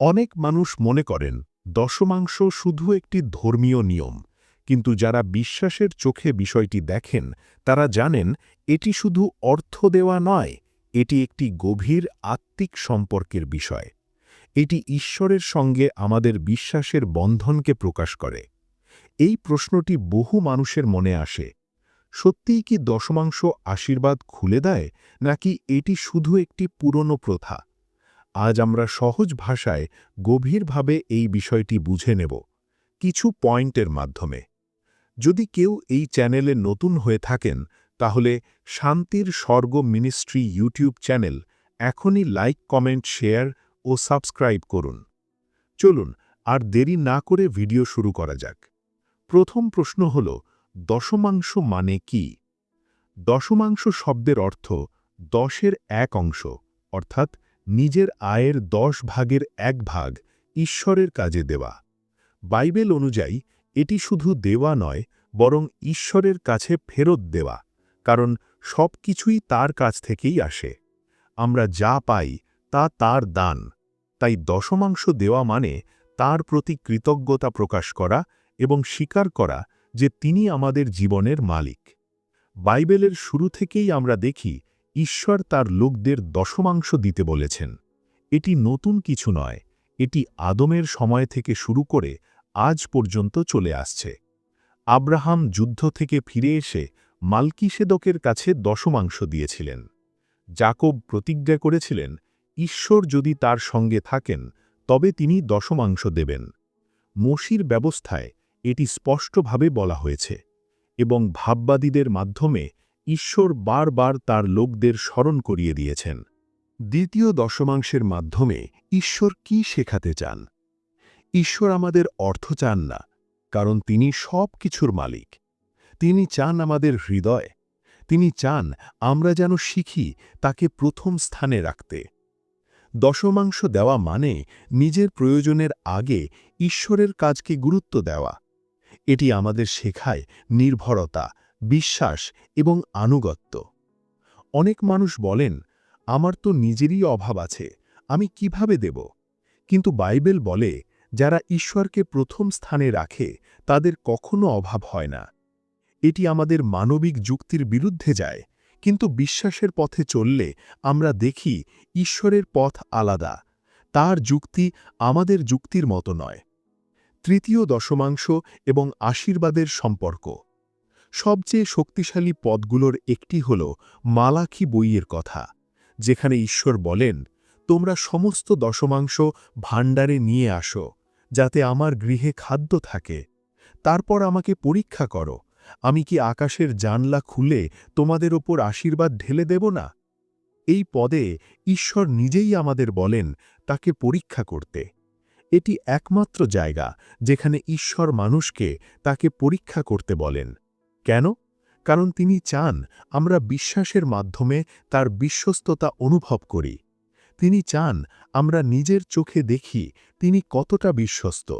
অনেক মানুষ মনে করেন, দশমাংশ শুধু একটি ধর্মীয় নিয়ম। কিন্তু যারা বিশ্বাসের চোখে বিষয়টি দেখেন, তারা জানেন, এটি শুধু অর্থ দেওয়া নয়, এটি একটি গভীর আত্মিক সম্পর্কের বিষয়। এটি ঈশ্বরের সঙ্গে আমাদের বিশ্বাসের বন্ধনকে প্রকাশ করে। এই প্রশ্নটি বহু মানুষের মনে আসে। সত্যিই কি দশমাংশ আশীর্বাদ খুলে দেয়, নাকি এটি শুধু একটি পুরনো প্রথা? আজ আমরা সহজ ভাষায় গভীরভাবে এই বিষয়টি বুঝে নেব কিছু পয়েন্টের মাধ্যমে। যদি কেউ এই চ্যানেলে নতুন হয়ে থাকেন, তাহলে শান্তির স্বর্গ মিনিস্ট্রি ইউটিউব চ্যানেল এখনই লাইক, কমেন্ট, শেয়ার ও সাবস্ক্রাইব করুন। চলুন, আর দেরি না করে ভিডিও শুরু করা যাক। প্রথম প্রশ্ন হল, দশমাংশ মানে কি? দশমাংশ শব্দের অর্থ দশের এক অংশ, অর্থাৎ নিজের আয়ের দশ ভাগের এক ভাগ ঈশ্বরের কাজে দেওয়া। বাইবেল অনুযায়ী, এটি শুধু দেওয়া নয়, বরং ঈশ্বরের কাছে ফেরত দেওয়া, কারণ সব কিছুই তার কাছ থেকেই আসে। আমরা যা পাই, তা তার দান। তাই দশমাংশ দেওয়া মানে তার প্রতি কৃতজ্ঞতা প্রকাশ করা এবং স্বীকার করা যে তিনি আমাদের জীবনের মালিক। বাইবেলের শুরু থেকেই আমরা দেখি ঈশ্বর তার লোকদের দশমাংশ দিতে বলেছেন। এটি নতুন কিছু নয়, এটি আদমের সময় থেকে শুরু করে আজ পর্যন্ত চলে আসছে। আব্রাহাম যুদ্ধ থেকে ফিরে এসে মালকিসেদকের কাছে দশমাংশ দিয়েছিলেন। জাকব প্রতিজ্ঞা করেছিলেন, ঈশ্বর যদি তার সঙ্গে থাকেন, তবে তিনি দশমাংশ দেবেন। মসির ব্যবস্থায় এটি স্পষ্টভাবে বলা হয়েছে এবং ভাববাদীদের মাধ্যমে ঈশ্বর বারবার তার লোকদের স্মরণ করিয়ে দিয়েছেন। দ্বিতীয় দশমাংশের মাধ্যমে ঈশ্বর কি শেখাতে চান? ঈশ্বর আমাদের অর্থ চান না, কারণ তিনি সব কিছুর মালিক। তিনি চান আমাদের হৃদয়। তিনি চান আমরা যেন শিখি তাকে প্রথম স্থানে রাখতে। দশমাংশ দেওয়া মানে নিজের প্রয়োজনের আগে ঈশ্বরের কাজকে গুরুত্ব দেওয়া। এটি আমাদের শেখায় নির্ভরতা বিশ্বাস এবং আনুগত্য। অনেক মানুষ বলেন, আমার তো নিজেরই অভাব আছে, আমি কীভাবে দেব? কিন্তু বাইবেল বলে, যারা ঈশ্বরকে প্রথম স্থানে রাখে, তাদের কখনো অভাব হয় না। এটি আমাদের মানবিক যুক্তির বিরুদ্ধে যায়, কিন্তু বিশ্বাসের পথে চললে আমরা দেখি ঈশ্বরের পথ আলাদা, তার যুক্তি আমাদের যুক্তির মতো নয়। তৃতীয় দশমাংশ এবং আশীর্বাদের সম্পর্ক। সবচেয়ে শক্তিশালী পদগুলোর একটি হল মালাখি বইয়ের কথা, যেখানে ঈশ্বর বলেন, তোমরা সমস্ত দশমাংশ ভাণ্ডারে নিয়ে আসো, যাতে আমার গৃহে খাদ্য থাকে। তারপর আমাকে পরীক্ষা করো, আমি কি আকাশের জানলা খুলে তোমাদের ওপর আশীর্বাদ ঢেলে দেব না? এই পদে ঈশ্বর নিজেই আমাদের বলেন তাকে পরীক্ষা করতে। এটি একমাত্র জায়গা যেখানে ঈশ্বর মানুষকে তাকে পরীক্ষা করতে বলেন। কেন? কারণ তিনি চান আমরা বিশ্বাসের মাধ্যমে তার বিশ্বস্ততা অনুভব করি। তিনি চান আমরা নিজের চোখে দেখি তিনি কতটা বিশ্বস্ত।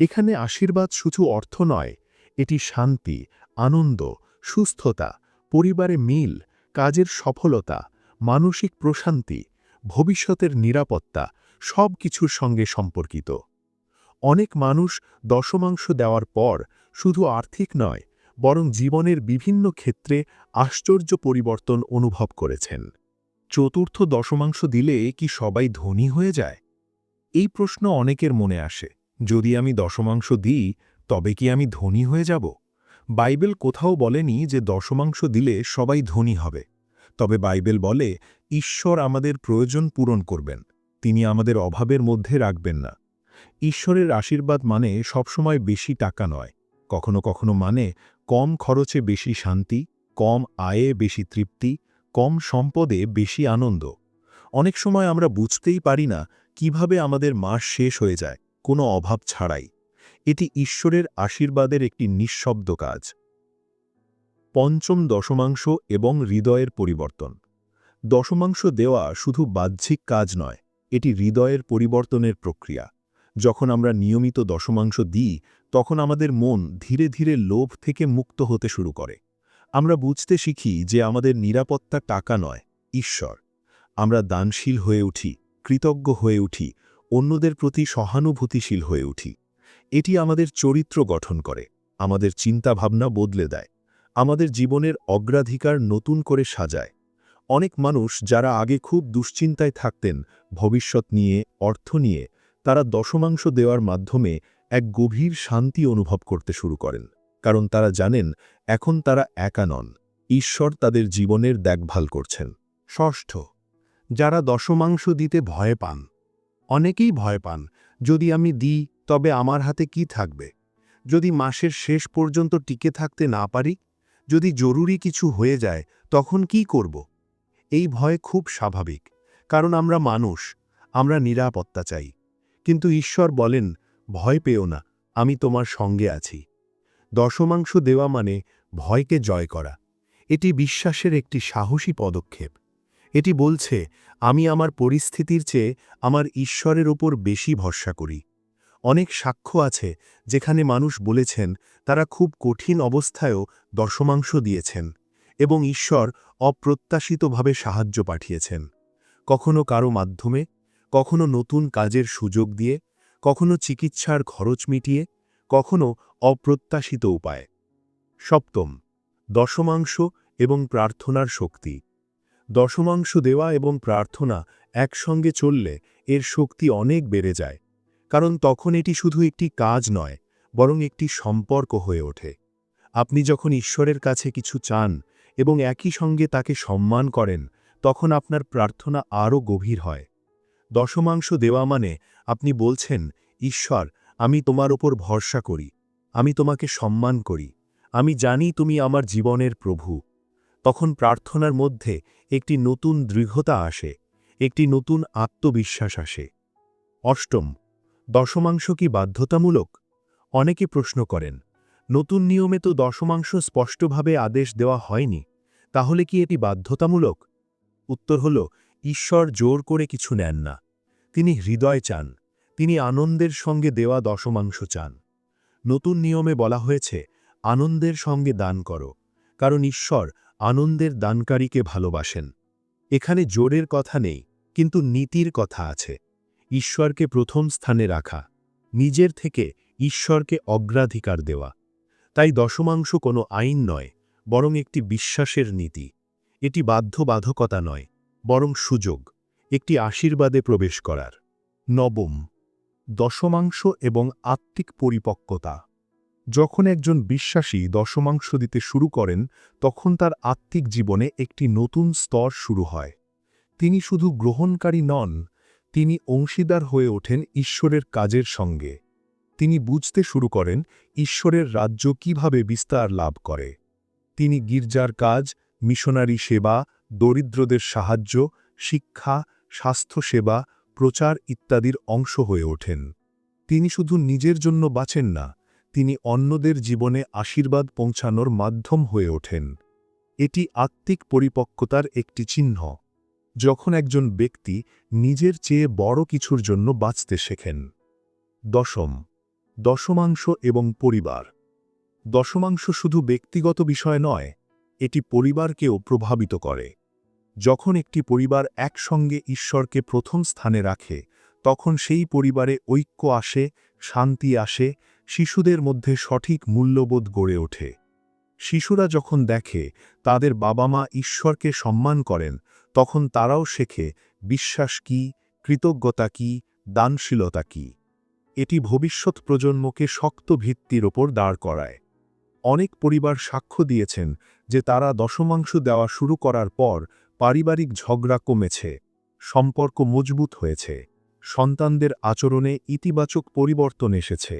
এখানে আশীর্বাদ শুধু অর্থ নয়, এটি শান্তি, আনন্দ, সুস্থতা, পরিবারে মিল, কাজের সফলতা, মানসিক প্রশান্তি, ভবিষ্যতের নিরাপত্তা সব কিছুর সঙ্গে সম্পর্কিত। অনেক মানুষ দশমাংশ দেওয়ার পর শুধু আর্থিক নয় বরং জীবনের বিভিন্ন ক্ষেত্রে আশ্চর্য পরিবর্তন অনুভব করেছেন। চতুর্থ দশমাংশ দিলে কি সবাই ধনী হয়ে যায়? এই প্রশ্ন অনেকের মনে আসে। যদি আমি দশমাংশ দিই, তবে কি আমি ধনী হয়ে যাব? বাইবেল কোথাও বলেনি যে দশমাংশ দিলে সবাই ধনী হবে। তবে বাইবেল বলে, ঈশ্বর আমাদের প্রয়োজন পূরণ করবেন, তিনি আমাদের অভাবের মধ্যে রাখবেন না। ঈশ্বরের আশীর্বাদ মানে সবসময় বেশি টাকা নয়, কখনো কখনো মানে কম খরচে বেশি শান্তি, কম আয়ে বেশি তৃপ্তি, কম সম্পদে বেশি আনন্দ। অনেক সময় আমরা বুঝতেই পারি না কীভাবে আমাদের মাস শেষ হয়ে যায়, কোনো অভাব ছাড়াই। এটি ঈশ্বরের আশীর্বাদের একটি নিঃশব্দ কাজ। পঞ্চম দশমাংশ এবং হৃদয়ের পরিবর্তন। দশমাংশ দেওয়া শুধু বাহ্যিক কাজ নয়, এটি হৃদয়ের পরিবর্তনের প্রক্রিয়া। যখন আমরা নিয়মিত দশমাংশ দিই তখন আমাদের মন ধীরে ধীরে লোভ থেকে মুক্ত হতে শুরু করে। আমরা বুঝতে শিখি যে আমাদের নিরাপত্তা টাকা নয়, ঈশ্বর। আমরা দানশীল হয়ে উঠি, কৃতজ্ঞ হয়ে উঠি, অন্যদের প্রতি সহানুভূতিশীল হয়ে উঠি। এটি আমাদের চরিত্র গঠন করে, আমাদের চিন্তাভাবনা বদলে দেয়, আমাদের জীবনের অগ্রাধিকার নতুন করে সাজায়। অনেক মানুষ যারা আগে খুব দুশ্চিন্তায় থাকতেন, ভবিষ্যৎ নিয়ে, অর্থ নিয়ে, তারা দশমাংশ দেওয়ার মাধ্যমে এক গভীর শান্তি অনুভব করতে শুরু করেন, কারণ তারা জানেন, এখন তারা একা নন। ঈশ্বর তাদের জীবনের দেখভাল করছেন। ষষ্ঠ, যারা দশমাংশ দিতে ভয় পান। অনেকেই ভয় পান, যদি আমি দিই, তবে আমার হাতে কি থাকবে? যদি মাসের শেষ পর্যন্ত টিকে থাকতে না পারি? যদি জরুরি কিছু হয়ে যায়, তখন কি করব? এই ভয় খুব স্বাভাবিক, কারণ আমরা মানুষ, আমরা নিরাপত্তা চাই। কিন্তু ঈশ্বর বলেন ভয় পেও না, আমি তোমার সঙ্গে আছি। দশমাংশ দেওয়া মানে ভয়কে জয় করা। এটি বিশ্বাসের একটি সাহসী পদক্ষেপ। এটি বলছে, আমি আমার পরিস্থিতির চেয়ে আমার ঈশ্বরের ওপর বেশি ভরসা করি। অনেক সাক্ষ্য আছে যেখানে মানুষ বলেছেন, তারা খুব কঠিন অবস্থায়ও দশমাংশ দিয়েছেন এবং ঈশ্বর অপ্রত্যাশিতভাবে সাহায্য পাঠিয়েছেন। কখনো কারও মাধ্যমে, কখনো নতুন কাজের সুযোগ দিয়ে কখনো চিকিৎসার খরচ মিটিয়ে, কখনো অপ্রত্যাশিত উপায়। সপ্তম, দশমাংশ এবং প্রার্থনার শক্তি। দশমাংশ দেওয়া এবং প্রার্থনা একসঙ্গে চললে এর শক্তি অনেক বেড়ে যায়, কারণ তখন এটি শুধু একটি কাজ নয়, বরং একটি সম্পর্ক হয়ে ওঠে। আপনি যখন ঈশ্বরের কাছে কিছু চান এবং একই সঙ্গে তাকে সম্মান করেন, তখন আপনার প্রার্থনা আরও গভীর হয়। দশমাংশ দেওয়া মানে আপনি বলছেন, ঈশ্বর, আমি তোমার ওপর ভরসা করি, আমি তোমাকে সম্মান করি, আমি জানি তুমি আমার জীবনের প্রভু। তখন প্রার্থনার মধ্যে একটি নতুন দৃঢ়তা আসে, একটি নতুন আত্মবিশ্বাস আসে। অষ্টম, দশমাংশ কি বাধ্যতামূলক? অনেকে প্রশ্ন করেন, নতুন নিয়মে তো দশমাংশ স্পষ্টভাবে আদেশ দেওয়া হয়নি, তাহলে কি এটি বাধ্যতামূলক? উত্তর হল ঈশ্বর জোর করে কিছু নেন না। তিনি হৃদয় চান, তিনি আনন্দের সঙ্গে দেওয়া দশমাংশ চান। নতুন নিয়মে বলা হয়েছে, আনন্দের সঙ্গে দান করো, কারণ ঈশ্বর আনন্দের দানকারীকে ভালোবাসেন। এখানে জোরের কথা নেই, কিন্তু নীতির কথা আছে। ঈশ্বরকে প্রথম স্থানে রাখা, নিজের থেকে ঈশ্বরকে অগ্রাধিকার দেওয়া। তাই দশমাংশ কোনো আইন নয়, বরং একটি বিশ্বাসের নীতি। এটি বাধ্যবাধকতা নয়। বরং সুযোগ, একটি আশীর্বাদে প্রবেশ করার। নবম, দশমাংশ এবং আত্মিক পরিপক্কতা। যখন একজন বিশ্বাসী দশমাংশ দিতে শুরু করেন, তখন তার আত্মিক জীবনে একটি নতুন স্তর শুরু হয়। তিনি শুধু গ্রহণকারী নন, তিনি অংশীদার হয়ে ওঠেন ঈশ্বরের কাজের সঙ্গে। তিনি বুঝতে শুরু করেন ঈশ্বরের রাজ্য কীভাবে বিস্তার লাভ করে। তিনি গির্জার কাজ, মিশনারি সেবা দরিদ্রদের সাহায্য, শিক্ষা, স্বাস্থ্যসেবা, প্রচার ইত্যাদির অংশ হয়ে ওঠেন। তিনি শুধু নিজের জন্য বাঁচেন না, তিনি অন্যদের জীবনে আশীর্বাদ পৌঁছানোর মাধ্যম হয়ে ওঠেন। এটি আত্মিক পরিপক্কতার একটি চিহ্ন। যখন একজন ব্যক্তি নিজের চেয়ে বড় কিছুর জন্য বাঁচতে শেখেন। দশম, দশমাংশ এবং পরিবার। দশমাংশ শুধু ব্যক্তিগত বিষয় নয় এটি পরিবারকেও প্রভাবিত করে। যখন একটি পরিবার একসঙ্গে ঈশ্বরকে প্রথম স্থানে রাখে, তখন সেই পরিবারে ঐক্য আসে, শান্তি আসে, শিশুদের মধ্যে সঠিক মূল্যবোধ গড়ে ওঠে। শিশুরা যখন দেখে তাদের বাবা মা ঈশ্বরকে সম্মান করেন, তখন তারাও শেখে বিশ্বাস কি, কৃতজ্ঞতা কি, দানশীলতা কি। এটি ভবিষ্যৎ প্রজন্মকে শক্ত ভিত্তির ওপর দাঁড় করায়। অনেক পরিবার সাক্ষ্য দিয়েছেন যে তারা দশমাংশ দেওয়া শুরু করার পর পারিবারিক ঝগড়া কমেছে, সম্পর্ক মজবুত হয়েছে, সন্তানদের আচরণে ইতিবাচক পরিবর্তন এসেছে।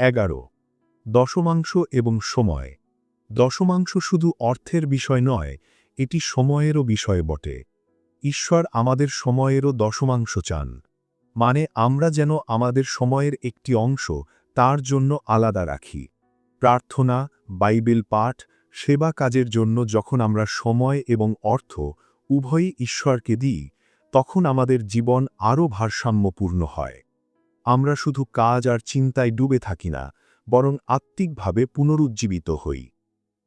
এগারো, দশমাংশ এবং সময়। দশমাংশ শুধু অর্থের বিষয় নয়, এটি সময়েরও বিষয় বটে। ঈশ্বর আমাদের সময়েরও দশমাংশ চান মানে আমরা যেন আমাদের সময়ের একটি অংশ তার জন্য আলাদা রাখি। প্রার্থনা, বাইবেল পাঠ সেবা কাজের জন্য যখন আমরা সময় এবং অর্থ উভয়ই ঈশ্বরকে দিই, তখন আমাদের জীবন আরও ভারসাম্যপূর্ণ হয়। আমরা শুধু কাজ আর চিন্তায় ডুবে থাকি না, বরং আত্মিকভাবে পুনরুজ্জীবিত হই।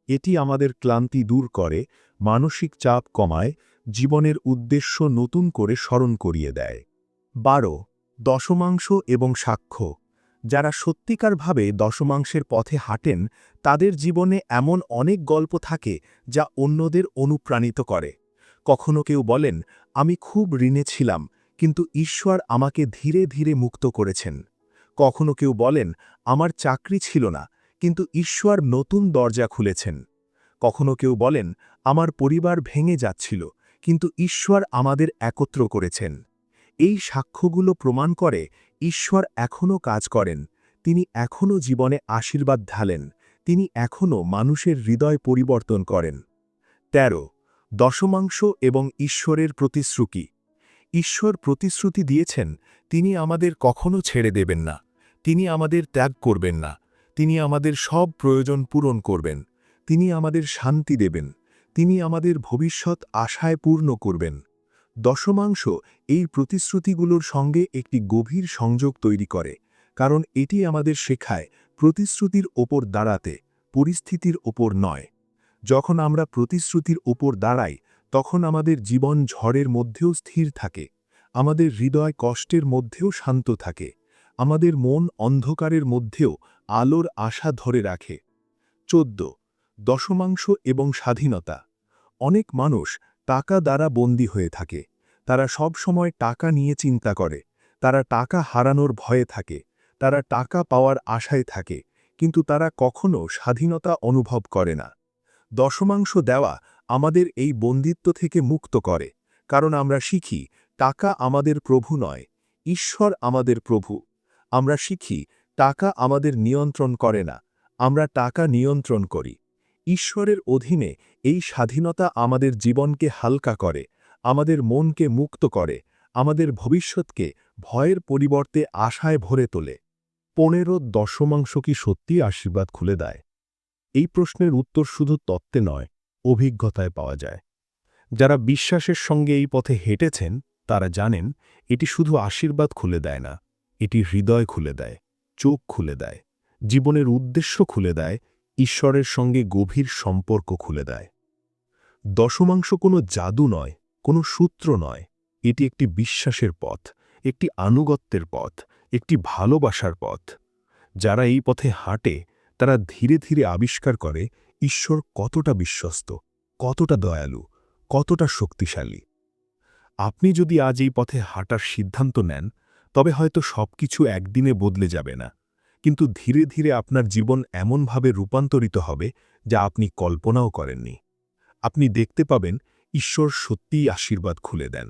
এটি আমাদের ক্লান্তি দূর করে, মানসিক চাপ কমায়, জীবনের উদ্দেশ্য নতুন করে স্মরণ করিয়ে দেয়। বারো, দশমাংশ এবং সাক্ষ্য। যারা সত্যিকারভাবে দশমাংশের পথে হাঁটেন, তাদের জীবনে এমন অনেক গল্প থাকে যা অন্যদের অনুপ্রাণিত করে। কখনো কেউ বলেন, আমি খুব ঋণে ছিলাম, কিন্তু ঈশ্বর আমাকে ধীরে ধীরে মুক্ত করেছেন। কখনো কেউ বলেন, আমার চাকরি ছিল না, কিন্তু ঈশ্বর নতুন দরজা খুলেছেন। কখনো কেউ বলেন, আমার পরিবার ভেঙে যাচ্ছিল, কিন্তু ঈশ্বর আমাদের একত্র করেছেন। এই সাক্ষ্যগুলো প্রমাণ করে ঈশ্বর এখনও কাজ করেন, তিনি এখনও জীবনে আশীর্বাদ ঢালেন, তিনি এখনও মানুষের হৃদয় পরিবর্তন করেন। ১৩ দশমাংশ এবং ঈশ্বরের প্রতিশ্রুতি। ঈশ্বর প্রতিশ্রুতি দিয়েছেন, তিনি আমাদের কখনো ছেড়ে দেবেন না, তিনি আমাদের ত্যাগ করবেন না, তিনি আমাদের সব প্রয়োজন পূরণ করবেন, তিনি আমাদের শান্তি দেবেন, তিনি আমাদের ভবিষ্যৎ আশায় পূর্ণ করবেন। দশমাংশ এই প্রতিশ্রুতিগুলোর সঙ্গে একটি গভীর সংযোগ তৈরি করে, কারণ এটি আমাদের শেখায় প্রতিশ্রুতির ওপর দাঁড়াতে, পরিস্থিতির ওপর নয়। যখন আমরা প্রতিশ্রুতির ওপর দাঁড়াই, তখন আমাদের জীবন ঝড়ের মধ্যেও স্থির থাকে, আমাদের হৃদয় কষ্টের মধ্যেও শান্ত থাকে, আমাদের মন অন্ধকারের মধ্যেও আলোর আশা ধরে রাখে। চোদ্দ দশমাংশ এবং স্বাধীনতা। অনেক মানুষ টাকা দ্বারা বন্দী হয়ে থাকে। তারা সব সময় টাকা নিয়ে চিন্তা করে। তারা টাকা হারানোর ভয়ে থাকে। তারা টাকা পাওয়ার আশায় থাকে। কিন্তু তারা কখনো স্বাধীনতা অনুভব করে না। দশমাংশ দেওয়া আমাদের এই বন্দিত্ব থেকে মুক্ত করে। কারণ আমরা শিখি, টাকা আমাদের প্রভু নয়, ঈশ্বর আমাদের প্রভু। আমরা শিখি, টাকা আমাদের নিয়ন্ত্রণ করে না। আমরা টাকা নিয়ন্ত্রণ করি। ঈশ্বরের অধীনে এই স্বাধীনতা আমাদের জীবনকে হালকা করে, আমাদের মনকে মুক্ত করে, আমাদের ভবিষ্যৎকে ভয়ের পরিবর্তে আশায় ভরে তোলে। পনেরো দশমাংশ কি সত্যি আশীর্বাদ খুলে দেয়? এই প্রশ্নের উত্তর শুধু তত্ত্বে নয়, অভিজ্ঞতায় পাওয়া যায়। যারা বিশ্বাসের সঙ্গে এই পথে হেঁটেছেন, তারা জানেন, এটি শুধু আশীর্বাদ খুলে দেয় না, এটি হৃদয় খুলে দেয়, চোখ খুলে দেয়, জীবনের উদ্দেশ্য খুলে দেয় ঈশ্বরের সঙ্গে গভীর সম্পর্ক খুলে দেয়। দশমাংশ কোনো জাদু নয়, কোনো সূত্র নয়। এটি একটি বিশ্বাসের পথ, একটি আনুগত্যের পথ, একটি ভালোবাসার পথ। যারা এই পথে হাঁটে, তারা ধীরে ধীরে আবিষ্কার করে ঈশ্বর কতটা বিশ্বস্ত, কতটা দয়ালু, কতটা শক্তিশালী। আপনি যদি আজ এই পথে হাঁটার সিদ্ধান্ত নেন, তবে হয়তো সবকিছু একদিনে বদলে যাবে না। কিন্তু ধীরে ধীরে আপনার জীবন এমনভাবে রূপান্তরিত হবে যা আপনি কল্পনাও করেননি। আপনি দেখতে পাবেন ঈশ্বর সত্যিই আশীর্বাদ খুলে দেন।